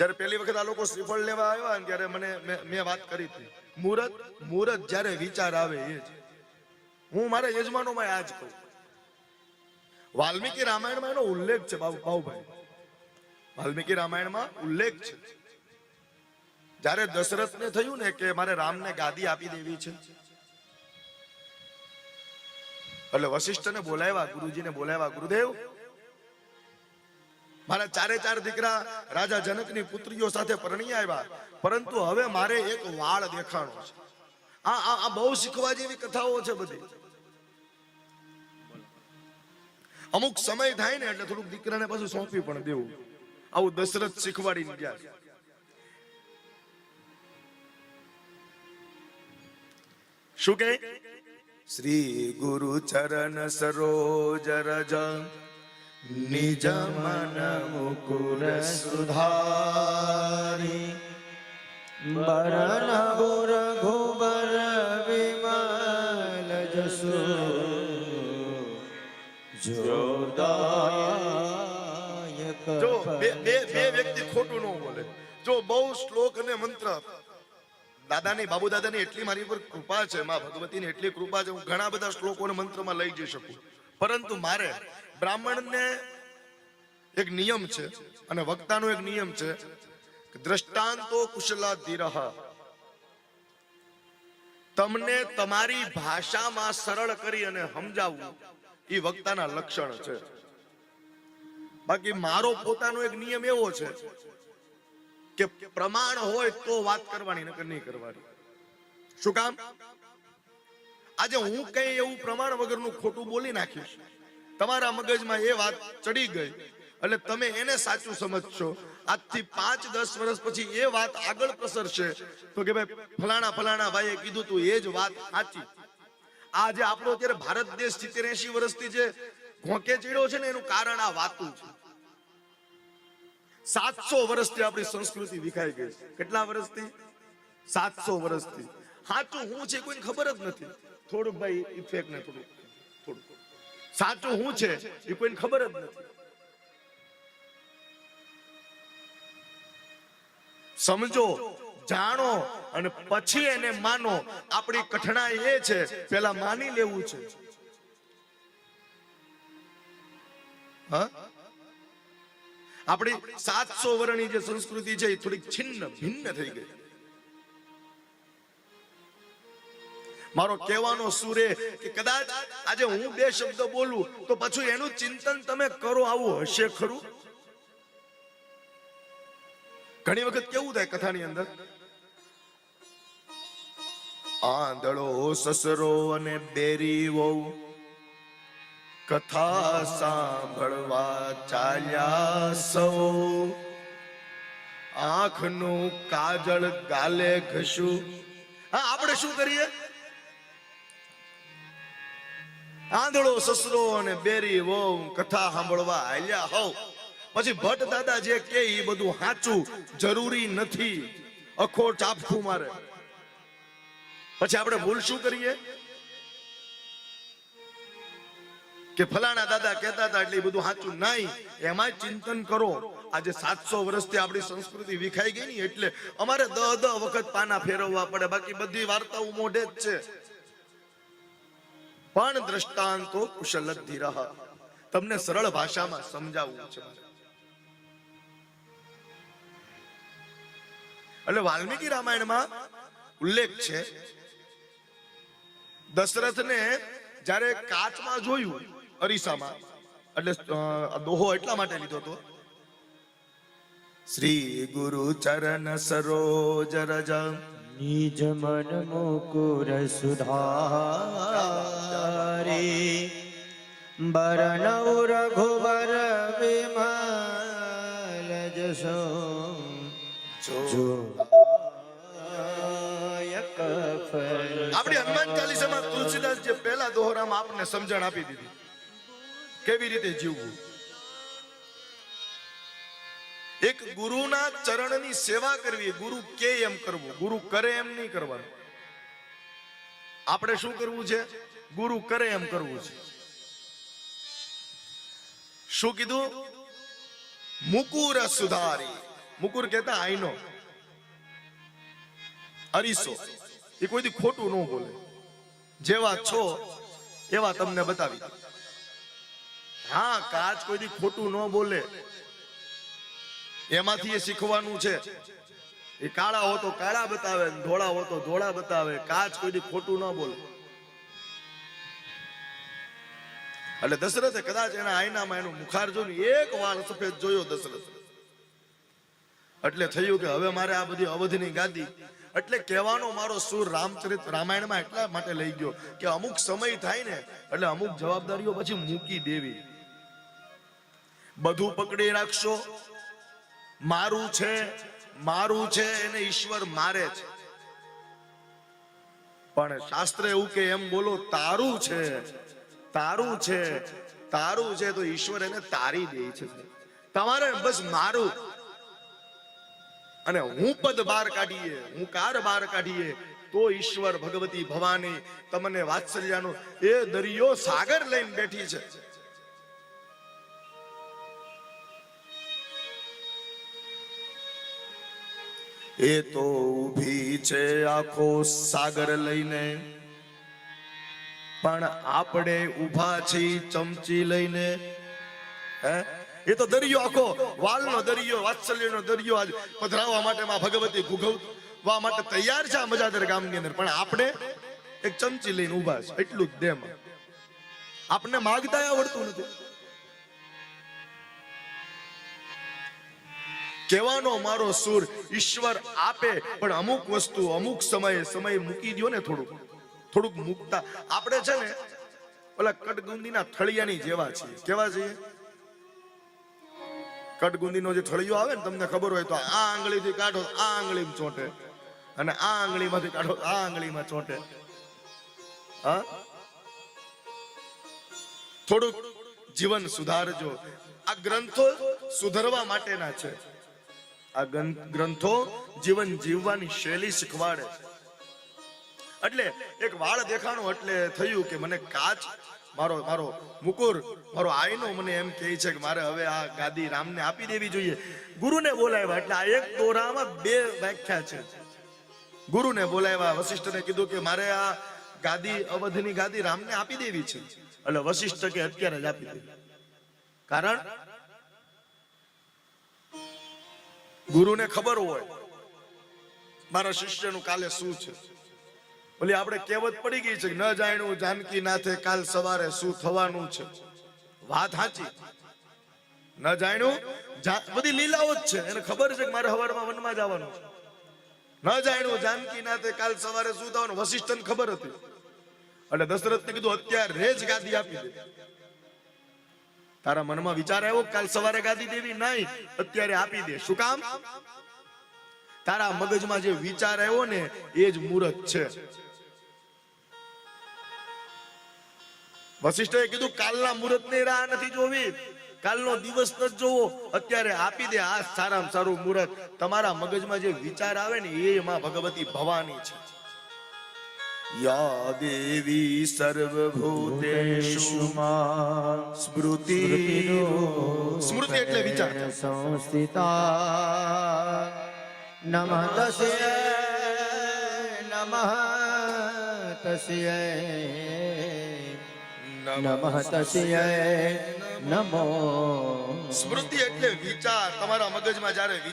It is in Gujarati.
જ્યારે પહેલી વખત આ લોકો શ્રીફળ લેવા આવ્યા ને ત્યારે મને મેં- વાત કરી હતી. મુહૂર્ત મુહૂર્ત જ્યારે વિચાર આવે એ જ. હું મારા યજમાનોમાં આ જ કહું. વાલ્મીકી રામાયણમાં એનો ઉલ્લેખ છે, બાબુ બાબુભાઈ. વાલ્મીકી રામાયણમાં ઉલ્લેખ છે. જ્યારે દશરથને થયું ને કે મારે રામને ગાદી આપી દેવી છે. એટલે વશિષ્ઠને બોલાવ્યા, ગુરુજીને બોલાવ્યા, ગુરુદેવ મારા ચારે ચાર દીકરા રાજા જનકની પુત્રીઓ સાથે પરણી આવ્યા. પરંતુ હવે મારે એક વાળ દેખાણો છે. આ આ બહુ શીખવા જેવી કથાઓ છે બધી. અમુક સમય થાય ને એટલે થોડુંક દીકરાને પાછું સોંપી પણ દેવું. આવું દશરથ શીખવાડીને ગયા શું કે શ્રી ગુરુ ચરણ સરોજ રજ. નિજ મન મુકુર સુધારી ગુર ઘુબર વિમલ જસુ જોદાયક જો બે વ્યક્તિ ખોટું ન બોલે જો બહુ શ્લોક અને મંત્ર દાદાની બાબુ દાદાની એટલી મારી ઉપર કૃપા છે માં ભગવતીની એટલી કૃપા છે હું ઘણા બધા શ્લોકો અને મંત્રમાં લઈ જઈ શકું. પરંતુ મારે બ્રાહ્મણને એક નિયમ છે અને વક્તાનો એક નિયમ છે દ્રષ્ટાંતો કુશલા ધીરહ તમને તમારી ભાષામાં સરળ કરી અને સમજાવવું એ વક્તાના લક્ષણ છે. બાકી મારો પોતાનો એક નિયમ એવો છે કે પ્રમાણ હોય તો વાત કરવાની, નકર નહીં કરવાની. શું કામ? આજે હું કઈ એવું પ્રમાણ વગરનું ખોટું બોલી નાખીશ તમારા મગજમાં એ વાત ચડી ગઈ. એટલે તમે એને સાચું સમજશો. આજથી પાંચ, દસ વર્ષ પછી એ વાત આગળ પ્રસરશે. તો કે ભાઈ, ફલાણા ફલાણા ભાઈએ કીધું તું, એ જ વાત સાચી. આજે આપણો અત્યારે ભારત દેશ સિત્તેર એસી વર્ષથી જે ઘોંકે ચીડ્યો છે ને, એનું કારણ આ વાતું છે. સાતસો વર્ષથી આપણી સંસ્કૃતિ વિખાઈ ગઈ છે. કેટલા વર્ષથી? સાતસો વર્ષથી. સાચું હું છે કોઈને ખબર જ નથી. થોડુંક ભાઈ ઇફેક્ટ ને થોડુંક. સાચું હું છે એ કોઈને ખબર જ નથી. સમજો, જાણો અને પછી એને માનો. આપણી કઠણાઈ એ છે, પેલા માની લેવું છે. આપણી સાતસો વર્ષની જે સંસ્કૃતિ છે એ થોડીક છિન્ન, ભિન્ન થઈ ગઈ. મારો કહેવાનો સુરે કે કદાચ આજે હું બે શબ્દ બોલું તો પાછું એનું ચિંતન તમે કરો, આવું હશે ખરું? ઘણી વખત કેવું થાય કથાની અંદર? આંધળો, સસરો અને બેરી વહુ કથા સાંભળવા ચાલ્યા સૌ. આંખનું કાજળ ગાલે ઘસું. હા, આપણે શું કરીએ? આંધળો સસરો અને બેરી વહુ કથા સાંભળવા હાલ્યા હોવ પછી ભટ્ટ દાદા જે કે એ બધું સાચું જરૂરી નથી. અખો ચાપખું મારે. પછી આપણે ભૂલ શું કરીએ? કે ફલાણા દાદા કહેતા હતા એટલે બધું સાચું નહીં. એમાં ચિંતન કરો. આજે સાતસો વર્ષથી આપણી સંસ્કૃતિ વિખાઈ ગઈ ને એટલે અમારે દહ દહ વખત પાના ફેરવવા પડે. બાકી બધી વાર્તાઓ મોઢે જ છે. પણ દ્રષ્ટાંતો કુશલ ધીરહ તમને સરળ ભાષામાં સમજાવવું છે. એટલે વાલ્મીકી રામાયણમાં ઉલ્લેખ છે, દશરથને જ્યારે કાચમાં જોયું અરીસામાં, એટલે દોહો એટલા માટે લીધો હતો, શ્રી ગુરુ ચરણ સરોજ રજ નિજ મન મુકુર સુધારે બરનૌ રઘુબર વિમલ જસો જો આપણી હનુમાન ચાલીસામાં તુલસીદાસ જે પહેલા દોહરામાં આપને સમજણ આપી દીધી, કેવી રીતે જીવવું? એક ગુરુના ચરણની સેવા કરવી, ગુરુ કે એમ કરવું? ગુરુ કરે એમ નહીં કરવાનું. આપણે શું કરવું છે? ગુરુ કરે એમ કરવું છે. શું કીધું? મુકુર સુધારી. મુકુર કહેતા આઈનો અરીસો. એ કોઈથી ખોટું ન બોલે. જેવા છો, એવા તમને બતાવી હા, કાચ કોઈથી ખોટું ન બોલે. એમાંથી એ શીખવાનું છે. એ કાળા હો તો કાળા બતાવે ધોળા હો તો ધોળા બતાવે. કાચ કોઈ ખોટું ન બોલે. એટલે દશરથે કદાચ એના આયનામાં એનું મુખાર જોયું એક વાળ સફેદ જોયો દશરથ. એટલે થયું કે હવે મારે આ બધી અવધની ગાદી. એટલે કહેવાનો મારો સુર રામચરિત રામાયણમાં એટલા માટે લઈ ગયો કે અમુક સમય થાય ને એટલે અમુક જવાબદારીઓ પછી મૂકી દેવી. બધું પકડી રાખશો. મારું છે મારું છે, એને ઈશ્વર મારે છે. પણ શાસ્ત્ર એવું કે એમ બોલો, તારું છે તારું છે તારું છે, તો ઈશ્વર એને તારી દે છે. તમારે બસ મારું. અને હું પદ બહાર કાઢીએ, હું કાર બહાર કાઢીએ, તો ઈશ્વર ભગવતી ભવાની તમને વાત્સલ્યાનો એ દરિયો સાગર લઈને બેઠી છે. એ તો ઊભી છે આખો સાગર લઈને. પણ આપણે ઊભા છીએ ચમચી લઈને. હે? એ તો દરિયો આખો, વાલનો દરિયો, વાત્સલ્યનો દરિયો આજ પધરાવવા માટે માં ભગવતી ગુગવવા માટે તૈયાર છે આ મજાદર ગામની અંદર. પણ આપણે એક ચમચી લઈને ઊભા છે એટલું જ દેમાં. આપણને માગતા આવડતું નથી. કહેવાનો મારો સુર ઈશ્વર આપે, પણ અમુક વસ્તુ, અમુક સમયે, સમય મૂકી દો ને થોડુંક. થોડુંક મૂકતા. આપણે છે ને, ઓલા કટગુંદીના થળિયાની જેવા છીએ. કેવા છીએ? કટગુંદીનો જે થળિયો આવે ને, તમને ખબર હોય તો આ આંગળીથી કાઢો, આ આંગળીમાં ચોંટે. અને આ આંગળીમાંથી કાઢો, આ આંગળીમાં ચોંટે. હા? થોડુંક જીવન સુધારજો. આ ગ્રંથો સુધરવા માટેના છે. આ ગ્રંથ- જીવન જીવવાની શૈલી શીખવાડે એટલે એક વાળ દેખાણું એટલે થયું કે મને કાચ, મારો મારો મુકુર, મારો આઈનો મને એમ કહે છે કે મારે હવે આ ગાદી રામને આપી દેવી જોઈએ. ગુરુને બોલાવ્યા એટલે આ એક દોરામાં બે વ્યાખ્યા છે. ગુરુને બોલાવ્યા, વશિષ્ઠને કીધું કે મારે આ ગાદી, અવધની ગાદી રામને આપી દેવી છે. એટલે વશિષ્ઠ કે અત્યારે જ આપી દેવી. કારણ ગુરુને ખબર હોય, મારા શિષ્યનું કાલે શું છે? ઓલી આપણે કહેવત પડી ગઈ છે ન જાણ્યું જાનકી નાથે કાલ સવારે શું થવાનું છે. વાત સાચી. ન જાણ્યું બધી લીલાઓ જ છે. એને ખબર છે કે મારે હવારમાં વનમાં જવાનું છે. ન જાણ્યું જાનકી નાથે કાલ સવારે શું થવાનું, વશિષ્ઠને ખબર હતી. એટલે દશરથને કીધું, અત્યારે જ ગાદી આપી દે. તારા મનમાં વિચાર આવ્યો કાલ સવારે ગાદી દેવી નહીં, અત્યારે આપી દે. શું કામ? તારા મગજમાં જે વિચાર આવ્યો ને, એ જ મુહૂર્ત છે. વશિષ્ઠએ કીધું, કાલના મુહૂર્તની રાહ નથી જોવી. કાલનો દિવસ નથી જોવો. અત્યારે આપી દે. આ સારામાં સારું મુહૂર્ત તમારા મગજમાં જે વિચાર આવે ને, એ માં ભગવતી ભવાની છે. યા દેવી સર્વભૂતેષુ સ્મૃતિ સ્મૃતિ એટલે વિચાર સંસ્થિતા નમઃ તસ્ય નમઃ તસ્ય નમઃ તસ્ય નમો સ્મૃતિ એટલે વિચાર. તમારા મગજમાં જ્યારે